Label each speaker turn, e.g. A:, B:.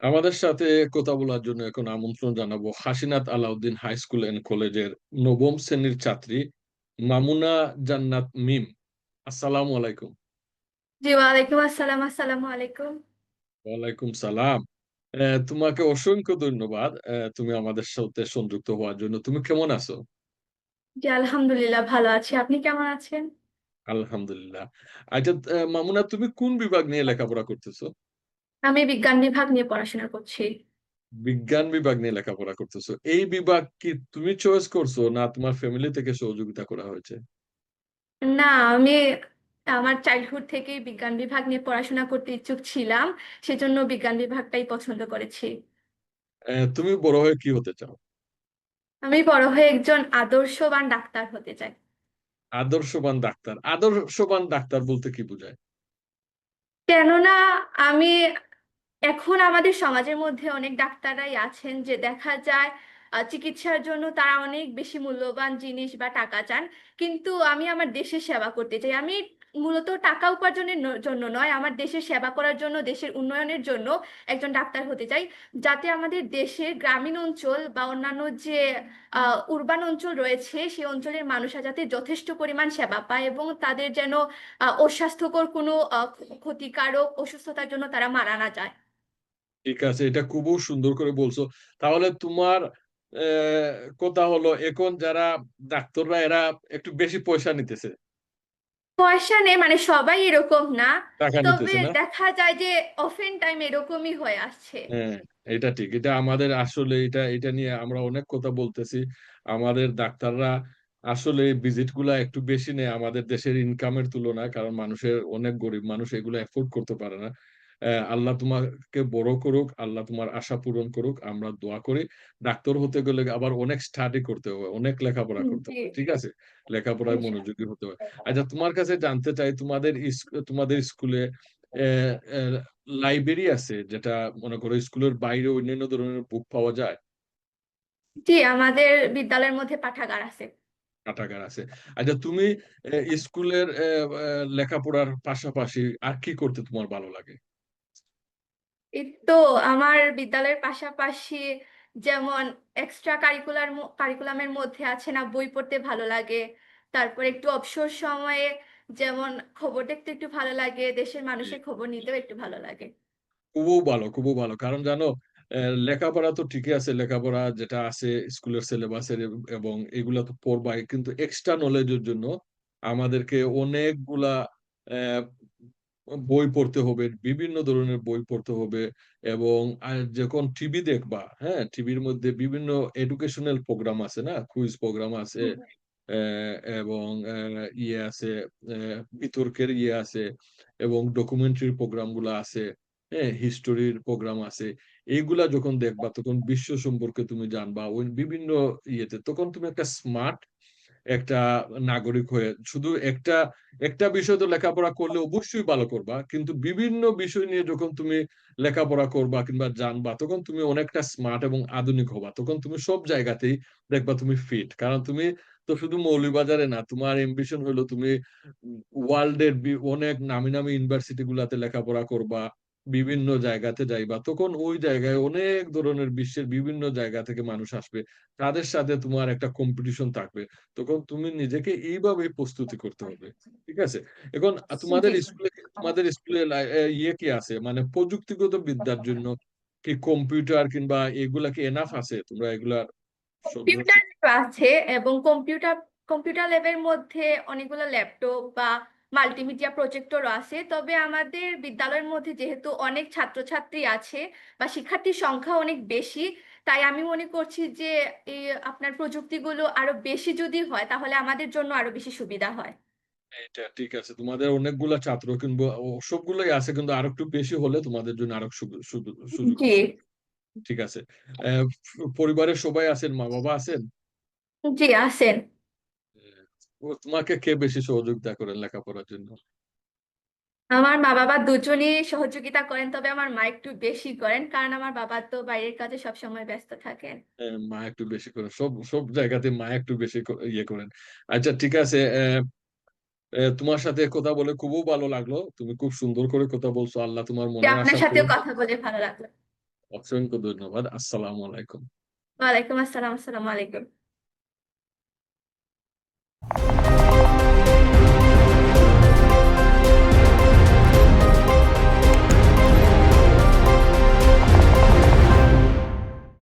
A: আমাদের সাথে কথা বলার জন্য এখন আমন্ত্রণ জানাব Hasinat Alauddin high school and কলেজের নবম শ্রেণির ছাত্রী মামুনা জান্নাত মিম। আসসালামু আলাইকুম।
B: জি ওয়ালাইকুম আসসালাম আসসালামু আলাইকুম।
A: ওয়ালাইকুম সালাম। তোমাকে অসংখ্য ধন্যবাদ। তুমি আমাদের সাথে সংযুক্ত হওয়ার জন্য। তুমি কেমন আছো?
B: জি আলহামদুলিল্লাহ ভালো আছি। আপনি কেমন আছেন?
A: আলহামদুলিল্লাহ। আচ্ছা মামুনা তুমি কোন বিভাগ নিয়ে লেখাপড়া করতেছো?
B: আমি বিজ্ঞান বিভাগ নিয়ে পড়াশোনা করছি।
A: বিজ্ঞান বিভাগ নিয়ে লেখাপড়া করতেছো। এই বিভাগ কি তুমি চয়েস করছ না তোমার ফ্যামিলি থেকে সহযোগিতা করা হয়েছে?
B: না আমি আমার চাইল্ডহুড থেকেই বিজ্ঞান বিভাগ নিয়ে পড়াশোনা করতে ইচ্ছুক ছিলাম সেজন্য বিজ্ঞান বিভাগটাই পছন্দ করেছি।
A: আহ, তুমি বড় হয়ে কি হতে চাও?
B: আমি বড় হয়ে একজন আদর্শবান ডাক্তার হতে চাই।
A: আদর্শবান ডাক্তার। আদর্শবান ডাক্তার বলতে কি বোঝায়?
B: কেননা আমি এখন আমাদের সমাজের মধ্যে অনেক ডাক্তাররাই আছেন যে দেখা যায় চিকিৎসার জন্য তারা অনেক বেশি মূল্যবান জিনিস বা টাকা চান। কিন্তু আমি আমার দেশের সেবা করতে চাই। আমি মূলত টাকা উপার্জনের জন্য নয়, আমার দেশের সেবা করার জন্য, দেশের উন্নয়নের জন্য একজন ডাক্তার হতে চাই। যাতে আমাদের দেশের গ্রামীণ অঞ্চল বা অন্যান্য যে উর্বান অঞ্চল রয়েছে সেই অঞ্চলের মানুষরা যাতে যথেষ্ট পরিমাণ সেবা পায় এবং তাদের যেন অস্বাস্থ্যকর কোনো ক্ষতিকারক অসুস্থতার জন্য তারা মারা না যায়।
A: ঠিক আছে এটা খুবই সুন্দর করে বলছো। তাহলে তোমার কথা হলো এখন যারা ডাক্তাররা এরা একটু বেশি পয়সা নিতেছে।
B: পয়সা নেই মানে সবাই এরকম না। তবে দেখা যায় যে অফেন টাইম এরকমই হয়ে আসছে।
A: হ্যাঁ এটা ঠিক। এটা আমাদের আসলে এটা এটা নিয়ে আমরা অনেক কথা বলতেছি। আমাদের ডাক্তাররা আসলে ভিজিটগুলা একটু বেশি নেয় আমাদের দেশের ইনকামের তুলনায় কারণ মানুষের অনেক গরিব মানুষ এগুলো এফোর্ড করতে পারে না। আল্লাহ তোমাকে বড় করুক আল্লাহ তোমার আশা পূরণ করুক আমরা দোয়া করি। ডাক্তার হতে গেলে আবার অনেক স্টাডি করতে হবে অনেক লেখাপড়া করতে হবে ঠিক আছে? লেখাপড়ায় মনোযোগী হতে হবে। আচ্ছা তোমার কাছে জানতে চাই তোমাদের তোমাদের স্কুলে লাইব্রেরি আছে যেটা মনে করো স্কুলের বাইরে অন্যান্য ধরনের বুক পাওয়া যায়?
B: জি আমাদের বিদ্যালয়ের মধ্যে পাঠাগার আছে।
A: পাঠাগার আছে। আচ্ছা তুমি স্কুলের লেখাপড়ার পাশাপাশি আর কি করতে তোমার ভালো লাগে?
B: তো আমার বিদ্যালয়ের পাশাপাশি যেমন এক্সট্রা কারিকুলার কারিকুলামের মধ্যে আছে না বই পড়তে ভালো লাগে। তারপর একটু অবসর সময়ে যেমন খবর দেখতে একটু ভালো লাগে দেশের মানুষের খবর নিতেও একটু ভালো লাগে।
A: খুবই ভালো খুবই ভালো। কারণ জানো লেখাপড়া তো ঠিকই আছে লেখাপড়া যেটা আছে স্কুলের সিলেবাসের এবং এগুলা তো পড়বাই। কিন্তু এক্সট্রা নলেজের জন্য আমাদেরকে অনেকগুলা বই পড়তে হবে বিভিন্ন ধরনের বই পড়তে হবে এবং যখন টিভি দেখবা হ্যাঁ? টিভির মধ্যে বিভিন্ন এডুকেশনাল প্রোগ্রাম আছে না? কুইজ প্রোগ্রাম আছে এবং ইয়ে আছে বিতর্কের ইয়ে আছে এবং ডকুমেন্টারি প্রোগ্রামগুলো আছে হ্যাঁ হিস্টোরির প্রোগ্রাম আছে। এইগুলা যখন দেখবা তখন বিশ্ব সম্পর্কে তুমি জানবা ওই বিভিন্ন ইয়েতে। তখন তুমি একটা স্মার্ট একটা নাগরিক হয়ে, শুধু একটা একটা বিষয় তো লেখাপড়া করলে অবশ্যই ভালো করবা, কিন্তু বিভিন্ন বিষয় নিয়ে যখন তুমি লেখাপড়া করবা কিংবা জানবা, তখন তুমি অনেকটা স্মার্ট এবং আধুনিক হবা, তখন তুমি সব জায়গাতেই দেখবা তুমি ফিট কারণ তুমি তো শুধু মৌলভীবাজারে না, তোমার এম্বিশন হলো তুমি ওয়ার্ল্ডের অনেক নামি নামি ইউনিভার্সিটি গুলাতে লেখাপড়া করবা বিভিন্ন জায়গাতে যাইবা তখন ওই জায়গায় অনেক ধরনের বিশ্বের বিভিন্ন জায়গা থেকে মানুষ আসবে। তাদের সাথে তোমার একটা কম্পিটিশন থাকবে। তখন তুমি নিজেকে এইভাবে প্রস্তুতি করতে হবে। ঠিক আছে? এখন তোমাদের স্কুলে তোমাদের স্কুলে ইয়ে কি আছে? মানে প্রযুক্তিগত বিদ্যার জন্য কি কম্পিউটার কিংবা এগুলা কি এনাফ আছে? তোমরা এগুলা
B: কম্পিউটার আছে এবং কম্পিউটার কম্পিউটার ল্যাবের মধ্যে অনেকগুলো ল্যাপটপ বা মাল্টিমিডিয়া প্রজেক্টরও আছে। তবে আমাদের বিদ্যালয়ের মধ্যে যেহেতু অনেক ছাত্রছাত্রী আছে বা শিক্ষার্থীর সংখ্যা অনেক বেশি তাই আমি মনে করছি যে এই আপনার প্রযুক্তিগুলো আরও বেশি যদি হয় তাহলে আমাদের জন্য আরও বেশি সুবিধা হয়।
A: এটা ঠিক আছে। তোমাদের অনেকগুলা ছাত্র ও- সবগুলোই আছে কিন্তু আরও একটু বেশি হলে তোমাদের জন্য আরও সুযোগ ঠিক আছে। পরিবারের সবাই আছেন? মা বাবা আছেন?
B: জি আছেন।
A: তোমাকে কে বেশি সহযোগিতা করেন লেখাপড়ার জন্য?
B: আমার মা বাবা দুজনই সহযোগিতা করেন তবে আমার মা একটু বেশি করেন কারণ আমার বাবা তো বাইরের কাজে সবসময় ব্যস্ত থাকেন।
A: মা একটু বেশি করেন সব সব জায়গাতে মা একটু বেশি ইয়ে করেন। আচ্ছা ঠিক আছে তোমার সাথে কথা বলে খুবই ভালো লাগল তুমি খুব সুন্দর করে কথা বলছো আল্লাহ তোমার মনে
B: আপনার
A: পূরণ
B: কথা বলে ভালো লাগল।
A: অসংখ্য ধন্যবাদ আসসালামু আলাইকুম।
B: ওয়ালাইকুম আসসালাম আসসালামু আলাইকুম।